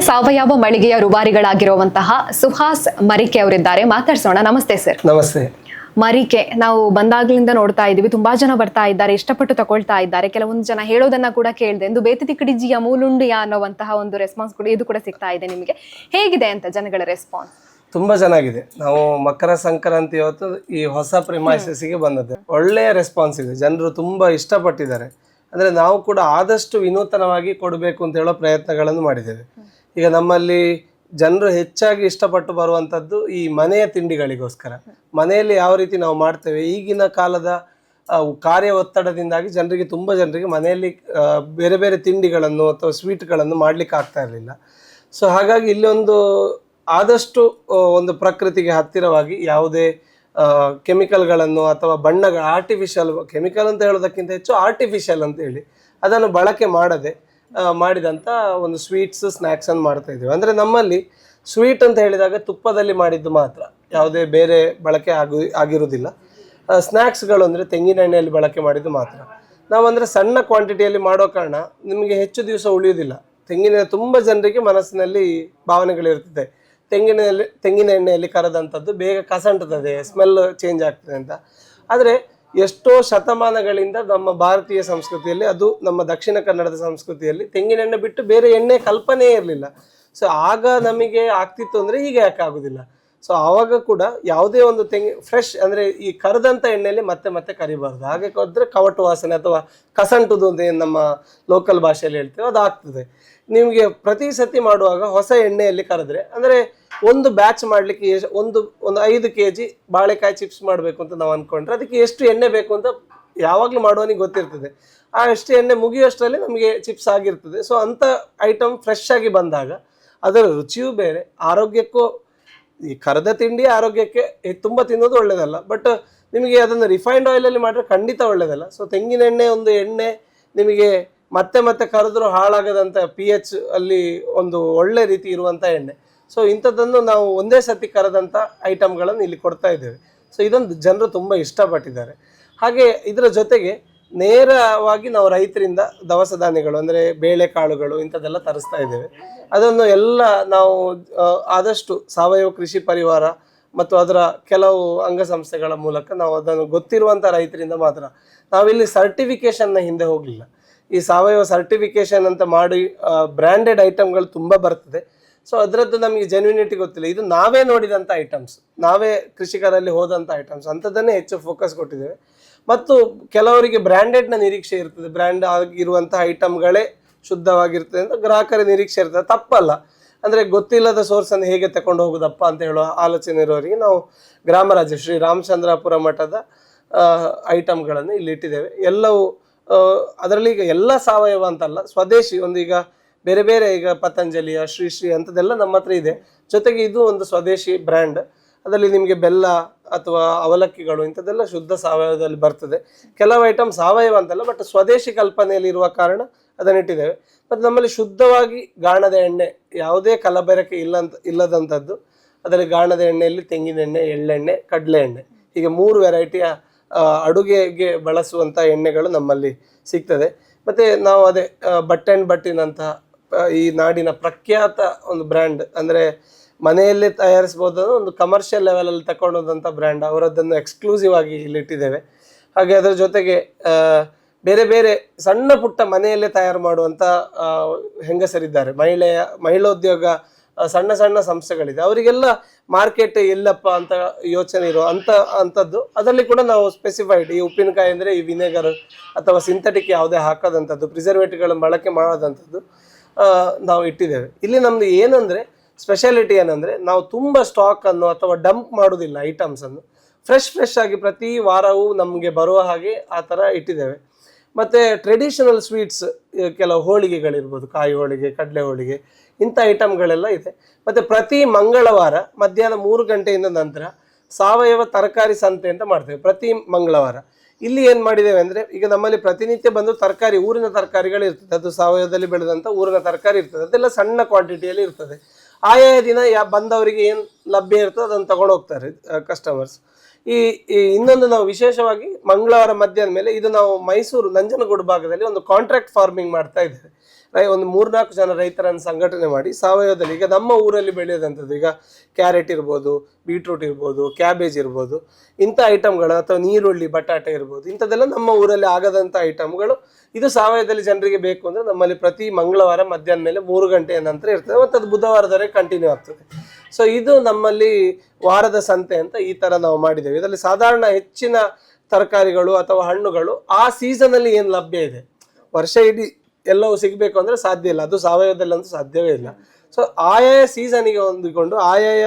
ಸಾವಯವ ಮಳಿಗೆಯ ರುಬಾರಿಗಳಾಗಿರುವಂತಹ ಸುಹಾಸ್ ಮರಿಕೆ ಅವರಿದ್ದಾರೆ. ಮಾತಾಡ್ಸೋಣ. ನಮಸ್ತೆ ಸರ್. ನಮಸ್ತೆ. ಮರಿಕೆ ನಾವು ಬಂದಾಗ್ಲಿಂದ ನೋಡ್ತಾ ಇದೀವಿ ತುಂಬಾ ಜನ ಬರ್ತಾ ಇದ್ದಾರೆ ಇಷ್ಟಪಟ್ಟು ತಗೊಳ್ತಾ ಇದ್ದಾರೆ. ಕೆಲವೊಂದು ಜನ ಹೇಳೋದನ್ನ ಕೂಡ ಕೇಳಿದೆ ಎಂದು ಬೇತಿ ತಿಕ್ಕಡಿಜಿಯ ಮೂಲುಂಡಿಯ ಅನ್ನುವಂತಹ ಒಂದು ರೆಸ್ಪಾನ್ಸ್ ಕೂಡ ಇದು ಕೂಡ ಸಿಗ್ತಾ ಇದೆ ನಿಮಗೆ. ಹೇಗಿದೆ ಅಂತ ಜನಗಳ ರೆಸ್ಪಾನ್ಸ್ ತುಂಬಾ ಚೆನ್ನಾಗಿದೆ. ನಾವು ಮಕರ ಸಂಕ್ರಾಂತಿ ಹೊತ್ತು ಈ ಹೊಸ ಪ್ರಿಮೈಸಸ್ಗೆ ಬಂದದ್ದು. ಒಳ್ಳೆಯ ರೆಸ್ಪಾನ್ಸ್ ಇದೆ. ಜನರು ತುಂಬಾ ಇಷ್ಟಪಟ್ಟಿದ್ದಾರೆ. ಅಂದ್ರೆ ನಾವು ಕೂಡ ಆದಷ್ಟು ವಿನೂತನವಾಗಿ ಕೊಡಬೇಕು ಅಂತ ಹೇಳೋ ಪ್ರಯತ್ನಗಳನ್ನು ಮಾಡಿದ್ದೇವೆ. ಈಗ ನಮ್ಮಲ್ಲಿ ಜನರು ಹೆಚ್ಚಾಗಿ ಇಷ್ಟಪಟ್ಟು ಬರುವಂಥದ್ದು ಈ ಮನೆಯ ತಿಂಡಿಗಳಿಗೋಸ್ಕರ. ಮನೆಯಲ್ಲಿ ಯಾವ ರೀತಿ ನಾವು ಮಾಡ್ತೇವೆ? ಈಗಿನ ಕಾಲದ ಕಾರ್ಯ ಒತ್ತಡದಿಂದಾಗಿ ಜನರಿಗೆ ತುಂಬ ಜನರಿಗೆ ಮನೆಯಲ್ಲಿ ಬೇರೆ ಬೇರೆ ತಿಂಡಿಗಳನ್ನು ಅಥವಾ ಸ್ವೀಟ್ಗಳನ್ನು ಮಾಡ್ಲಿಕ್ಕೆ ಆಗ್ತಾ ಇರಲಿಲ್ಲ. ಸೊ, ಹಾಗಾಗಿ ಇಲ್ಲಿ ಒಂದು ಆದಷ್ಟು ಒಂದು ಪ್ರಕೃತಿಗೆ ಹತ್ತಿರವಾಗಿ ಯಾವುದೇ ಕೆಮಿಕಲ್ಗಳನ್ನು ಅಥವಾ ಬಣ್ಣಗಳ ಆರ್ಟಿಫಿಷಿಯಲ್ ಕೆಮಿಕಲ್ ಅಂತ ಹೇಳೋದಕ್ಕಿಂತ ಹೆಚ್ಚು ಆರ್ಟಿಫಿಷಿಯಲ್ ಅಂತ ಹೇಳಿ, ಅದನ್ನು ಬಳಕೆ ಮಾಡದೆ ಮಾಡಿದಂಥ ಒಂದು ಸ್ವೀಟ್ಸ್ ಸ್ನ್ಯಾಕ್ಸ್ ಅನ್ನು ಮಾಡ್ತಾ ಇದ್ದೀವಿ. ಅಂದರೆ ನಮ್ಮಲ್ಲಿ ಸ್ವೀಟ್ ಅಂತ ಹೇಳಿದಾಗ ತುಪ್ಪದಲ್ಲಿ ಮಾಡಿದ್ದು ಮಾತ್ರ. ಯಾವುದೇ ಬೇರೆ ಬಳಕೆ ಆಗು, ಆಗಿರುವುದಿಲ್ಲ. ಸ್ನ್ಯಾಕ್ಸ್ಗಳು ಅಂದರೆ ತೆಂಗಿನ ಎಣ್ಣೆಯಲ್ಲಿ ಬಳಕೆ ಮಾಡಿದ್ದು ಮಾತ್ರ. ನಾವು ಅಂದರೆ ಸಣ್ಣ ಕ್ವಾಂಟಿಟಿಯಲ್ಲಿ ಮಾಡೋ ಕಾರಣ ನಿಮಗೆ ಹೆಚ್ಚು ದಿವಸ ಉಳಿಯೋದಿಲ್ಲ ತೆಂಗಿನ, ತುಂಬ ಜನರಿಗೆ ಮನಸ್ಸಿನಲ್ಲಿ ಭಾವನೆಗಳಿರ್ತದೆ ತೆಂಗಿನಲ್ಲಿ ತೆಂಗಿನ ಎಣ್ಣೆಯಲ್ಲಿ ಕರೆದಂಥದ್ದು ಬೇಗ ಕಸಂಟುತ್ತದೆ ಸ್ಮೆಲ್ ಚೇಂಜ್ ಆಗ್ತದೆ ಅಂತ. ಆದರೆ ಎಷ್ಟೋ ಶತಮಾನಗಳಿಂದ ನಮ್ಮ ಭಾರತೀಯ ಸಂಸ್ಕೃತಿಯಲ್ಲಿ, ಅದು ನಮ್ಮ ದಕ್ಷಿಣ ಕನ್ನಡದ ಸಂಸ್ಕೃತಿಯಲ್ಲಿ ತೆಂಗಿನೆಣ್ಣೆ ಬಿಟ್ಟು ಬೇರೆ ಎಣ್ಣೆ ಕಲ್ಪನೆ ಇರಲಿಲ್ಲ. ಸೊ ಆಗ ನಮಗೆ ಆಗ್ತಿತ್ತು ಅಂದರೆ ಈಗ ಯಾಕೆ ಆಗುದಿಲ್ಲ ಸೊ ಆವಾಗ ಕೂಡ ಯಾವುದೇ ಒಂದು ತೆಂಗಿ ಫ್ರೆಶ್ ಅಂದರೆ ಈ ಕರೆದಂಥ ಎಣ್ಣೆಯಲ್ಲಿ ಮತ್ತೆ ಮತ್ತೆ ಕರಿಬಾರ್ದು. ಹಾಗೆ ಕೋದ್ರೆ ಕವಟು ವಾಸನೆ ಅಥವಾ ಕಸಂಟುದು ಅಂತ ಏನು ನಮ್ಮ ಲೋಕಲ್ ಭಾಷೆಯಲ್ಲಿ ಹೇಳ್ತೇವೆ ಅದು ಆಗ್ತದೆ. ನಿಮಗೆ ಪ್ರತಿ ಸತಿ ಮಾಡುವಾಗ ಹೊಸ ಎಣ್ಣೆಯಲ್ಲಿ ಕರೆದ್ರೆ, ಅಂದರೆ ಒಂದು ಬ್ಯಾಚ್ ಮಾಡಲಿಕ್ಕೆ ಒಂದು ಒಂದು ಐದು ಕೆ ಜಿ ಬಾಳೆಕಾಯಿ ಚಿಪ್ಸ್ ಮಾಡಬೇಕು ಅಂತ ನಾವು ಅಂದ್ಕೊಂಡ್ರೆ ಅದಕ್ಕೆ ಎಷ್ಟು ಎಣ್ಣೆ ಬೇಕು ಅಂತ ಯಾವಾಗಲೂ ಮಾಡುವನಿಗೆ ಗೊತ್ತಿರ್ತದೆ. ಆ ಎಷ್ಟು ಎಣ್ಣೆ ಮುಗಿಯೋಷ್ಟರಲ್ಲಿ ನಮಗೆ ಚಿಪ್ಸ್ ಆಗಿರ್ತದೆ. ಸೊ ಅಂಥ ಐಟಮ್ ಫ್ರೆಶ್ ಆಗಿ ಬಂದಾಗ ಅದರ ರುಚಿಯೂ ಬೇರೆ, ಆರೋಗ್ಯಕ್ಕೂ ಈ ಕರದ ತಿಂಡಿ ಆರೋಗ್ಯಕ್ಕೆ ತುಂಬ ತಿನ್ನೋದು ಒಳ್ಳೇದಲ್ಲ. ಬಟ್ ನಿಮಗೆ ಅದನ್ನು ರಿಫೈನ್ಡ್ ಆಯಿಲಲ್ಲಿ ಮಾಡಿದ್ರೆ ಖಂಡಿತ ಒಳ್ಳೇದಲ್ಲ. ಸೊ ತೆಂಗಿನ ಎಣ್ಣೆ ಒಂದು ಎಣ್ಣೆ, ನಿಮಗೆ ಮತ್ತೆ ಮತ್ತೆ ಕರೆದ್ರೂ ಹಾಳಾಗದಂಥ ಪಿ ಎಚ್ ಅಲ್ಲಿ ಒಂದು ಒಳ್ಳೆ ರೀತಿ ಇರುವಂಥ ಎಣ್ಣೆ. ಸೊ ಇಂಥದ್ದನ್ನು ನಾವು ಒಂದೇ ಸತಿ ಕರೆದಂಥ ಐಟಮ್ಗಳನ್ನು ಇಲ್ಲಿ ಕೊಡ್ತಾ ಇದ್ದೇವೆ. ಸೊ ಇದೊಂದು ಜನರು ತುಂಬ ಇಷ್ಟಪಟ್ಟಿದ್ದಾರೆ. ಹಾಗೆ ಇದರ ಜೊತೆಗೆ ನೇರವಾಗಿ ನಾವು ರೈತರಿಂದ ದವಸ ಧಾನ್ಯಗಳು, ಅಂದರೆ ಬೇಳೆಕಾಳುಗಳು ಇಂಥದ್ದೆಲ್ಲ ತರಿಸ್ತಾ ಇದ್ದೇವೆ. ಅದನ್ನು ಎಲ್ಲ ನಾವು ಆದಷ್ಟು ಸಾವಯವ ಕೃಷಿ ಪರಿವಾರ ಮತ್ತು ಅದರ ಕೆಲವು ಅಂಗಸಂಸ್ಥೆಗಳ ಮೂಲಕ ನಾವು ಅದನ್ನು ಗೊತ್ತಿರುವಂಥ ರೈತರಿಂದ ಮಾತ್ರ. ನಾವಿಲ್ಲಿ ಸರ್ಟಿಫಿಕೇಶನ್ನ ಹಿಂದೆ ಹೋಗಲಿಲ್ಲ ಈ ಸಾವಯವ ಸರ್ಟಿಫಿಕೇಶನ್ ಅಂತ ಮಾಡಿ ಬ್ರ್ಯಾಂಡೆಡ್ ಐಟಮ್ಗಳು ತುಂಬ ಬರ್ತದೆ. ಸೊ ಅದರದ್ದು ನಮಗೆ ಜೆನ್ಯುನಿಟಿ ಗೊತ್ತಿಲ್ಲ. ಇದು ನಾವೇ ನೋಡಿದಂಥ ಐಟಮ್ಸ್ ನಾವೇ ಕೃಷಿಕರಲ್ಲಿ ಹೋದಂಥ ಐಟಮ್ಸ್ ಅಂಥದ್ದನ್ನೇ ಹೆಚ್ಚು ಫೋಕಸ್ ಕೊಟ್ಟಿದ್ದೇವೆ. ಮತ್ತು ಕೆಲವರಿಗೆ ಬ್ರ್ಯಾಂಡೆಡ್ನ ನಿರೀಕ್ಷೆ ಇರ್ತದೆ. ಬ್ರ್ಯಾಂಡ್ ಆಗಿರುವಂಥ ಐಟಮ್ಗಳೇ ಶುದ್ಧವಾಗಿರ್ತದೆ ಅಂತ ಗ್ರಾಹಕರ ನಿರೀಕ್ಷೆ ಇರ್ತದೆ. ತಪ್ಪಲ್ಲ. ಅಂದರೆ ಗೊತ್ತಿಲ್ಲದ ಸೋರ್ಸನ್ನು ಹೇಗೆ ತಗೊಂಡು ಹೋಗೋದಪ್ಪ ಅಂತ ಹೇಳುವ ಆಲೋಚನೆ ಇರೋರಿಗೆ ನಾವು ಗ್ರಾಮರಾಜ ಶ್ರೀ ರಾಮಚಂದ್ರಾಪುರ ಮಠದ ಐಟಮ್ಗಳನ್ನು ಇಲ್ಲಿ ಇಟ್ಟಿದ್ದೇವೆ. ಎಲ್ಲವೂ ಅದರಲ್ಲಿ ಈಗ ಎಲ್ಲ ಸಾವಯವ ಅಂತಲ್ಲ, ಸ್ವದೇಶಿ ಒಂದು ಈಗ ಬೇರೆ ಬೇರೆ ಈಗ ಪತಂಜಲಿಯ ಶ್ರೀ ಶ್ರೀ ಅಂಥದ್ದೆಲ್ಲ ನಮ್ಮ ಹತ್ರ ಇದೆ. ಜೊತೆಗೆ ಇದು ಒಂದು ಸ್ವದೇಶಿ ಬ್ರ್ಯಾಂಡ್ ಅದರಲ್ಲಿ ನಿಮಗೆ ಬೆಲ್ಲ ಅಥವಾ ಅವಲಕ್ಕಿಗಳು ಇಂಥದ್ದೆಲ್ಲ ಶುದ್ಧ ಸಾವಯವದಲ್ಲಿ ಬರ್ತದೆ. ಕೆಲವು ಐಟಮ್ ಸಾವಯವ ಅಂತಲ್ಲ ಬಟ್ ಸ್ವದೇಶಿ ಕಲ್ಪನೆಯಲ್ಲಿ ಇರುವ ಕಾರಣ ಅದನ್ನಿಟ್ಟಿದ್ದೇವೆ. ಮತ್ತು ನಮ್ಮಲ್ಲಿ ಶುದ್ಧವಾಗಿ ಗಾಣದ ಎಣ್ಣೆ ಯಾವುದೇ ಕಲಬೆರಕೆ ಇಲ್ಲ ಅಂತ ಇಲ್ಲದಂಥದ್ದು. ಅದರಲ್ಲಿ ಗಾಣದ ಎಣ್ಣೆಯಲ್ಲಿ ತೆಂಗಿನ ಎಣ್ಣೆ, ಎಳ್ಳೆಣ್ಣೆ, ಕಡಲೆ ಎಣ್ಣೆ. ಹೀಗೆ ಮೂರು ವೆರೈಟಿಯ ಅಡುಗೆಗೆ ಬಳಸುವಂಥ ಎಣ್ಣೆಗಳು ನಮ್ಮಲ್ಲಿ ಸಿಗ್ತದೆ. ಮತ್ತು ನಾವು ಅದೇ ಬಟ್ ಆ್ಯಂಡ್ ಬಟ್ಟಿನಂತಹ ಈ ನಾಡಿನ ಪ್ರಖ್ಯಾತ ಒಂದು ಬ್ರ್ಯಾಂಡ್ ಅಂದರೆ ಮನೆಯಲ್ಲೇ ತಯಾರಿಸ್ಬೋದು ಒಂದು ಕಮರ್ಷಿಯಲ್ ಲೆವೆಲಲ್ಲಿ ತಗೊಂಡೋದಂಥ ಬ್ರ್ಯಾಂಡ್ ಅವರದ್ದನ್ನು ಎಕ್ಸ್ಕ್ಲೂಸಿವ್ ಆಗಿ ಇಲ್ಲಿ ಇಟ್ಟಿದ್ದೇವೆ. ಹಾಗೆ ಅದರ ಜೊತೆಗೆ ಬೇರೆ ಬೇರೆ ಸಣ್ಣ ಪುಟ್ಟ ಮನೆಯಲ್ಲೇ ತಯಾರು ಮಾಡುವಂಥ ಹೆಂಗಸರಿದ್ದಾರೆ. ಮಹಿಳೆಯ, ಮಹಿಳೋದ್ಯೋಗ ಉದ್ಯೋಗ ಸಣ್ಣ ಸಣ್ಣ ಸಂಸ್ಥೆಗಳಿದೆ. ಅವರಿಗೆಲ್ಲ ಮಾರ್ಕೆಟ್ ಎಲ್ಲಪ್ಪ ಅಂತ ಯೋಚನೆ ಇರೋ ಅಂತ ಅಂಥದ್ದು ಅದರಲ್ಲಿ ಕೂಡ ನಾವು ಸ್ಪೆಸಿಫೈಡ್ ಈ ಉಪ್ಪಿನಕಾಯಿ ಅಂದರೆ ಈ ವಿನೆಗರ್ ಅಥವಾ ಸಿಂಥೆಟಿಕ್ ಯಾವುದೇ ಹಾಕೋದಂಥದ್ದು ಪ್ರಿಸರ್ವೇಟಿವ್ಗಳನ್ನು ಬಳಕೆ ಮಾಡೋದಂಥದ್ದು ನಾವು ಇಟ್ಟಿದ್ದೇವೆ. ಇಲ್ಲಿ ನಮ್ದು ಏನಂದರೆ ಸ್ಪೆಷಾಲಿಟಿ ಏನಂದರೆ ನಾವು ತುಂಬ ಸ್ಟಾಕನ್ನು ಅಥವಾ ಡಂಪ್ ಮಾಡೋದಿಲ್ಲ ಐಟಮ್ಸನ್ನು ಫ್ರೆಶ್ ಫ್ರೆಶ್ ಆಗಿ ಪ್ರತಿ ವಾರವೂ ನಮಗೆ ಬರುವ ಹಾಗೆ ಆ ಥರ ಇಟ್ಟಿದ್ದೇವೆ. ಮತ್ತು ಟ್ರೆಡಿಷನಲ್ ಸ್ವೀಟ್ಸ್ ಕೆಲವು ಹೋಳಿಗೆಗಳಿರ್ಬೋದು, ಕಾಯಿ ಹೋಳಿಗೆ, ಕಡಲೆ ಹೋಳಿಗೆ, ಇಂಥ ಐಟಮ್ಗಳೆಲ್ಲ ಇದೆ. ಮತ್ತು ಪ್ರತಿ ಮಂಗಳವಾರ ಮಧ್ಯಾಹ್ನ ಮೂರು ಗಂಟೆಯಿಂದ ನಂತರ ಸಾವಯವ ತರಕಾರಿ ಸಂತೆ ಅಂತ ಮಾಡ್ತೇವೆ ಪ್ರತಿ ಮಂಗಳವಾರ. ಇಲ್ಲಿ ಏನು ಮಾಡಿದ್ದೇವೆ ಅಂದರೆ ಈಗ ನಮ್ಮಲ್ಲಿ ಪ್ರತಿನಿತ್ಯ ಬಂದು ತರಕಾರಿ, ಊರಿನ ತರಕಾರಿಗಳು ಇರ್ತದೆ. ಅದು ಸಾವಯವದಲ್ಲಿ ಬೆಳೆದಂಥ ಊರಿನ ತರಕಾರಿ ಇರ್ತದೆ. ಅದೆಲ್ಲ ಸಣ್ಣ ಕ್ವಾಂಟಿಟಿಯಲ್ಲಿ ಇರ್ತದೆ. ಆಯಾ ದಿನ ಬಂದವರಿಗೆ ಏನು ಲಭ್ಯ ಇರ್ತದೆ ಅದನ್ನು ತಗೊಂಡು ಹೋಗ್ತಾರೆ ಕಸ್ಟಮರ್ಸ್ ಈ ಈ ಇನ್ನೊಂದು ನಾವು ವಿಶೇಷವಾಗಿ ಮಂಗಳವಾರ ಮಧ್ಯಾಹ್ನ ಮೇಲೆ ಇದು ನಾವು ಮೈಸೂರು ನಂಜನಗೂಡು ಭಾಗದಲ್ಲಿ ಒಂದು ಕಾಂಟ್ರಾಕ್ಟ್ ಫಾರ್ಮಿಂಗ್ ಮಾಡ್ತಾ ಇದ್ದೇವೆ. ರೈ, ಒಂದು ಮೂರ್ನಾಲ್ಕು ಜನ ರೈತರನ್ನು ಸಂಘಟನೆ ಮಾಡಿ ಸಾವಯವದಲ್ಲಿ ಈಗ ನಮ್ಮ ಊರಲ್ಲಿ ಬೆಳೆಯೋದಂಥದ್ದು ಈಗ ಕ್ಯಾರೆಟ್ ಇರ್ಬೋದು ಬೀಟ್ರೂಟ್ ಇರ್ಬೋದು ಕ್ಯಾಬೇಜ್ ಇರ್ಬೋದು, ಇಂಥ ಐಟಮ್ಗಳು ಅಥವಾ ನೀರುಳ್ಳಿ, ಬಟಾಟೆ ಇರ್ಬೋದು, ಇಂಥದ್ದೆಲ್ಲ ನಮ್ಮ ಊರಲ್ಲಿ ಆಗದಂಥ ಐಟಮ್ಗಳು ಇದು ಸಾವಯವದಲ್ಲಿ ಜನರಿಗೆ ಬೇಕು ಅಂದರೆ ನಮ್ಮಲ್ಲಿ ಪ್ರತಿ ಮಂಗಳವಾರ ಮಧ್ಯಾಹ್ನ ಮೇಲೆ ಮೂರು ಗಂಟೆಯ ನಂತರ ಇರ್ತದೆ, ಮತ್ತು ಅದು ಬುಧವಾರದವರೆಗೆ ಕಂಟಿನ್ಯೂ ಆಗ್ತದೆ. ಸೊ ಇದು ನಮ್ಮಲ್ಲಿ ವಾರದ ಸಂತೆ ಅಂತ ಈ ಥರ ನಾವು ಮಾಡಿದ್ದೇವೆ. ಇದರಲ್ಲಿ ಸಾಧಾರಣ ಹೆಚ್ಚಿನ ತರಕಾರಿಗಳು ಅಥವಾ ಹಣ್ಣುಗಳು ಆ ಸೀಸನಲ್ಲಿ ಏನು ಲಭ್ಯ ಇದೆ? ವರ್ಷ ಇಡೀ ಎಲ್ಲವೂ ಸಿಗಬೇಕು ಅಂದರೆ ಸಾಧ್ಯ ಇಲ್ಲ. ಅದು ಸಾವಯವದಲ್ಲಂತೂ ಸಾಧ್ಯವೇ ಇಲ್ಲ. ಸೊ ಆಯಾಯ ಸೀಸನಿಗೆ ಹೊಂದಿಕೊಂಡು, ಆಯಾಯ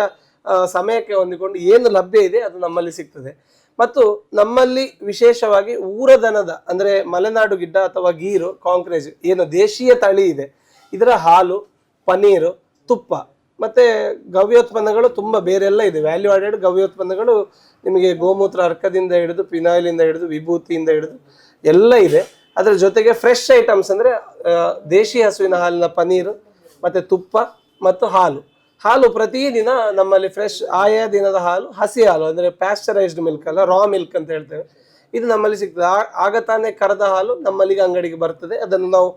ಸಮಯಕ್ಕೆ ಹೊಂದಿಕೊಂಡು ಏನು ಲಭ್ಯ ಇದೆ ಅದು ನಮ್ಮಲ್ಲಿ ಸಿಗ್ತದೆ. ಮತ್ತು ನಮ್ಮಲ್ಲಿ ವಿಶೇಷವಾಗಿ ಊರದನದ, ಅಂದರೆ ಮಲೆನಾಡು ಗಿಡ್ಡ ಅಥವಾ ಗೀರು, ಕಾಂಕ್ರೇಜ್, ಏನು ದೇಶೀಯ ತಳಿ ಇದೆ. ಇದರ ಹಾಲು ಪನ್ನೀರು ತುಪ್ಪ, ಮತ್ತು ಗವ್ಯೋತ್ಪನ್ನಗಳು ತುಂಬ ಬೇರೆಲ್ಲ ಇದೆ. ವ್ಯಾಲ್ಯೂ ಆಡೆಡ್ ಗವ್ಯೋತ್ಪನ್ನಗಳು ನಿಮಗೆ ಗೋಮೂತ್ರ ಅರ್ಕದಿಂದ ಹಿಡಿದು ಪಿನಾಯಿಲಿಂದ ಹಿಡಿದು, ವಿಭೂತಿಯಿಂದ ಹಿಡಿದು ಎಲ್ಲ ಇದೆ. ಅದರ ಜೊತೆಗೆ ಫ್ರೆಶ್ ಐಟಮ್ಸ್ ಅಂದರೆ ದೇಶಿ ಹಸುವಿನ ಹಾಲಿನ ಪನೀರು, ಮತ್ತು ತುಪ್ಪ ಮತ್ತು ಹಾಲು. ಹಾಲು ಪ್ರತಿದಿನ ನಮ್ಮಲ್ಲಿ ಫ್ರೆಶ್ ಆಯಾ ದಿನದ ಹಾಲು, ಹಸಿ ಹಾಲು, ಅಂದರೆ ಪ್ಯಾಶ್ಚರೈಸ್ಡ್ ಮಿಲ್ಕ್ ಅಲ್ಲ ರಾ ಮಿಲ್ಕ್ ಅಂತ ಹೇಳ್ತೇವೆ. ಇದು ನಮ್ಮಲ್ಲಿ ಸಿಗ್ತದೆ. ಆಗ ತಾನೇ ಕರೆದ ಹಾಲು ನಮ್ಮಲ್ಲಿಗೆ ಅಂಗಡಿಗೆ ಬರ್ತದೆ. ಅದನ್ನು ನಾವು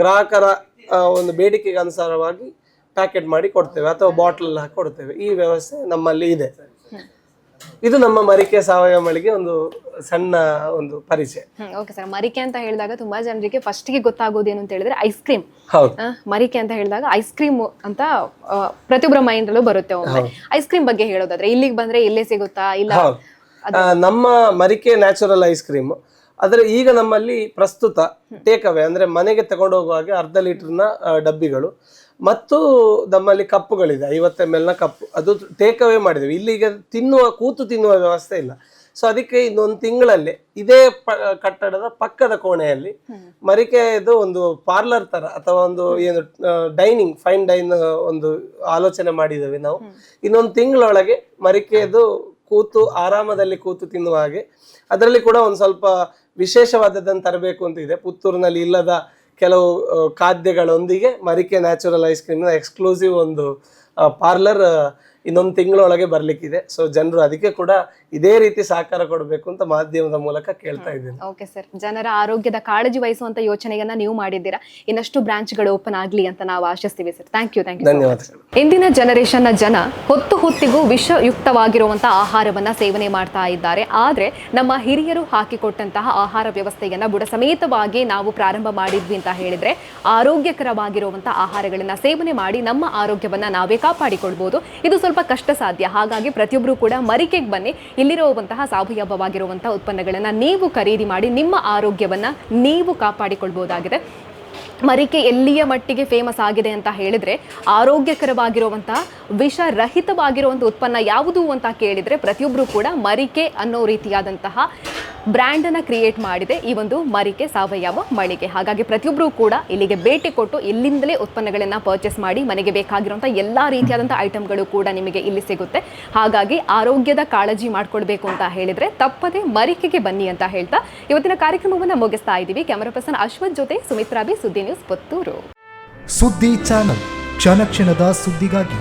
ಗ್ರಾಹಕರ ಒಂದು ಬೇಡಿಕೆಗೆ ಅನುಸಾರವಾಗಿ ಪ್ಯಾಕೆಟ್ ಮಾಡಿ ಕೊಡ್ತೇವೆ ಅಥವಾ ಬಾಟ್ಲಲ್ಲಿ ಹಾಕಿ ಕೊಡ್ತೇವೆ. ಈ ವ್ಯವಸ್ಥೆ ನಮ್ಮಲ್ಲಿ ಇದೆ. ಇದು ನಮ್ಮ ಮರಿಕೆ ಸಾವಯವ ಮಳಿಗೆ ಒಂದು ಸಣ್ಣ ಒಂದು ಪರಿಚಯ. ಓಕೆ ಸರ್ ಮರಿಕೆ ಅಂತ ಹೇಳಿದಾಗ ತುಂಬಾ ಜನರಿಗೆ ಫಸ್ಟ್ಗೆ ಗೊತ್ತಾಗೋದೇನು ಅಂತ ಹೇಳಿದ್ರೆ ಐಸ್ ಕ್ರೀಮ್ ಮರಿಕೆ ಅಂತ ಹೇಳಿದಾಗ ಐಸ್ ಕ್ರೀಮ್ ಅಂತ ಪ್ರತಿಯೊಬ್ಬರ ಮೈಂಡ್ ಅಲ್ಲೂ ಬರುತ್ತೆ ಒಮ್ಮೆ. ಐಸ್ ಕ್ರೀಮ್ ಬಗ್ಗೆ ಹೇಳೋದಾದ್ರೆ ಇಲ್ಲಿಗೆ ಬಂದ್ರೆ ಇಲ್ಲೇ ಸಿಗುತ್ತಾ? ಇಲ್ಲ ನಮ್ಮ ಮರಿಕೆ ನ್ಯಾಚುರಲ್ ಐಸ್ ಕ್ರೀಮ್ ಆದರೆ ಈಗ ನಮ್ಮಲ್ಲಿ ಪ್ರಸ್ತುತ ಟೇಕ್ ಅವೇ ಅಂದರೆ ಮನೆಗೆ ತಗೊಂಡು ಹೋಗುವಾಗೆ ಅರ್ಧ ಲೀಟರ್ನ ಡಬ್ಬಿಗಳು. ಮತ್ತು ನಮ್ಮಲ್ಲಿ ಕಪ್ಪುಗಳಿದೆ ಐವತ್ತು ಎಂ ಎಲ್ನ ಕಪ್ಪು. ಅದು ಟೇಕ್ ಅವೇ ಮಾಡಿದ್ದೇವೆ ಇಲ್ಲಿಗೆ ತಿನ್ನುವ ಕೂತು ತಿನ್ನುವ ವ್ಯವಸ್ಥೆ ಇಲ್ಲ. ಸೊ ಅದಕ್ಕೆ ಇನ್ನೊಂದು ತಿಂಗಳಲ್ಲಿ ಇದೇ ಪ ಕಟ್ಟಡದ ಪಕ್ಕದ ಕೋಣೆಯಲ್ಲಿ ಮರಿಕೆಯದು ಒಂದು ಪಾರ್ಲರ್ ತರ ಅಥವಾ ಒಂದು ಏನು ಡೈನಿಂಗ್ ಫೈನ್ ಡೈನ್ ಒಂದು ಆಲೋಚನೆ ಮಾಡಿದ್ದೇವೆ ನಾವು. ಇನ್ನೊಂದು ತಿಂಗಳೊಳಗೆ ಮರಿಕೆಯದು ಕೂತು ಆರಾಮದಲ್ಲಿ ಕೂತು ತಿನ್ನುವ ಹಾಗೆ. ಅದರಲ್ಲಿ ಕೂಡ ಒಂದು ಸ್ವಲ್ಪ ವಿಶೇಷವಾದದ್ದನ್ನು ತರಬೇಕು ಅಂತ ಇದೆ. ಪುತ್ತೂರಿನಲ್ಲಿ ಇಲ್ಲದ ಕೆಲವು ಖಾದ್ಯಗಳೊಂದಿಗೆ ಮರಿಕೆ ನ್ಯಾಚುರಲ್ ಐಸ್ ಕ್ರೀಮ್ನ ಎಕ್ಸ್ಕ್ಲೂಸಿವ್ ಒಂದು ಪಾರ್ಲರ್ ಇನ್ನೊಂದು ತಿಂಗಳೊಳಗೆ ಬರ್ಲಿಕ್ಕಿದೆ. ಸೊ ಜನರು ಅದಕ್ಕೆ ಕೂಡ ಇದೇ ರೀತಿ ಸಹಕಾರ ಕೊಡಬೇಕು ಅಂತ ಮಾಧ್ಯಮದ ಮೂಲಕ ಕೇಳ್ತಾ ಇದ್ದೀನಿ. ಓಕೆ ಸರ್ ಜನರ ಆರೋಗ್ಯದ ಕಾಳಜಿ ವಹಿಸುವಂತ ಯೋಚನೆಯನ್ನ ನೀವು ಮಾಡಿದ್ದೀರಾ? ಇನ್ನಷ್ಟು ಬ್ರಾಂಚ್ಗಳು ಓಪನ್ ಆಗ್ಲಿ ಅಂತ ನಾವು ಆಶಿಸ್ತೀವಿ sir thank you thank you ಧನ್ಯವಾದಗಳು. ಇಂದಿನ ಜನರೇಷನ್ನ ಜನ ಹೊತ್ತು ಹೊತ್ತಿಗೂ ವಿಷಯುಕ್ತವಾಗಿರುವಂತಹ ಆಹಾರವನ್ನ ಸೇವನೆ ಮಾಡ್ತಾ ಇದ್ದಾರೆ. ಆದ್ರೆ ನಮ್ಮ ಹಿರಿಯರು ಹಾಕಿಕೊಟ್ಟಂತಹ ಆಹಾರ ವ್ಯವಸ್ಥೆಯನ್ನ ಬುಡ ಸಮೇತವಾಗಿ ನಾವು ಪ್ರಾರಂಭ ಮಾಡಿದ್ವಿ ಅಂತ ಹೇಳಿದ್ರೆ ಆರೋಗ್ಯಕರವಾಗಿರುವಂತಹ ಆಹಾರಗಳನ್ನ ಸೇವನೆ ಮಾಡಿ ನಮ್ಮ ಆರೋಗ್ಯವನ್ನ ನಾವೇ ಕಾಪಾಡಿಕೊಳ್ಬಹುದು ಇದು ಸ್ವಲ್ಪ ಕಷ್ಟ ಸಾಧ್ಯ. ಹಾಗಾಗಿ ಪ್ರತಿಯೊಬ್ಬರು ಕೂಡ ಮರಿಕೆಗೆ ಬನ್ನಿ. ಇಲ್ಲಿರುವಂತಹ ಸಾವಯವವಾಗಿರುವಂತಹ ಉತ್ಪನ್ನಗಳನ್ನು ನೀವು ಖರೀದಿ ಮಾಡಿ ನಿಮ್ಮ ಆರೋಗ್ಯವನ್ನು ನೀವು ಕಾಪಾಡಿಕೊಳ್ಬೋದಾಗಿದೆ ಮರಿಕೆ ಎಲ್ಲಿಯ ಮಟ್ಟಿಗೆ ಫೇಮಸ್ ಆಗಿದೆ ಅಂತ ಹೇಳಿದರೆ ಆರೋಗ್ಯಕರವಾಗಿರುವಂತಹ ವಿಷರಹಿತವಾಗಿರುವಂಥ ಉತ್ಪನ್ನ ಯಾವುದು ಅಂತ ಕೇಳಿದರೆ ಪ್ರತಿಯೊಬ್ಬರು ಕೂಡ ಮರಿಕೆ ಅನ್ನೋ ರೀತಿಯಾದಂತಹ ಬ್ರ್ಯಾಂಡನ್ನು ಕ್ರಿಯೇಟ್ ಮಾಡಿದೆ ಈ ಒಂದು ಮರಿಕೆ ಸಾವಯವ ಮಳಿಗೆ. ಹಾಗಾಗಿ ಪ್ರತಿಯೊಬ್ಬರೂ ಕೂಡ ಇಲ್ಲಿಗೆ ಭೇಟಿ ಕೊಟ್ಟು ಇಲ್ಲಿಂದಲೇ ಉತ್ಪನ್ನಗಳನ್ನ ಪರ್ಚೇಸ್ ಮಾಡಿ ಮನೆಗೆ ಬೇಕಾಗಿರುವಂಥ ಎಲ್ಲ ರೀತಿಯಾದಂಥ ಐಟಮ್ಗಳು ಕೂಡ ನಿಮಗೆ ಇಲ್ಲಿ ಸಿಗುತ್ತೆ. ಹಾಗಾಗಿ ಆರೋಗ್ಯದ ಕಾಳಜಿ ಮಾಡ್ಕೊಳ್ಬೇಕು ಅಂತ ಹೇಳಿದರೆ ತಪ್ಪದೆ ಮರಿಕೆಗೆ ಬನ್ನಿ ಅಂತ ಹೇಳ್ತಾ ಇವತ್ತಿನ ಕಾರ್ಯಕ್ರಮವನ್ನು ಮುಗಿಸ್ತಾ ಇದ್ದೀವಿ. ಕ್ಯಾಮರಾ ಪರ್ಸನ್ ಅಶ್ವಥ್ ಜೊತೆ Sumitra B Suddi news Puttur. Suddi channel ಕ್ಷಣ ಕ್ಷಣದ ಸುದ್ದಿಗಾಗಿ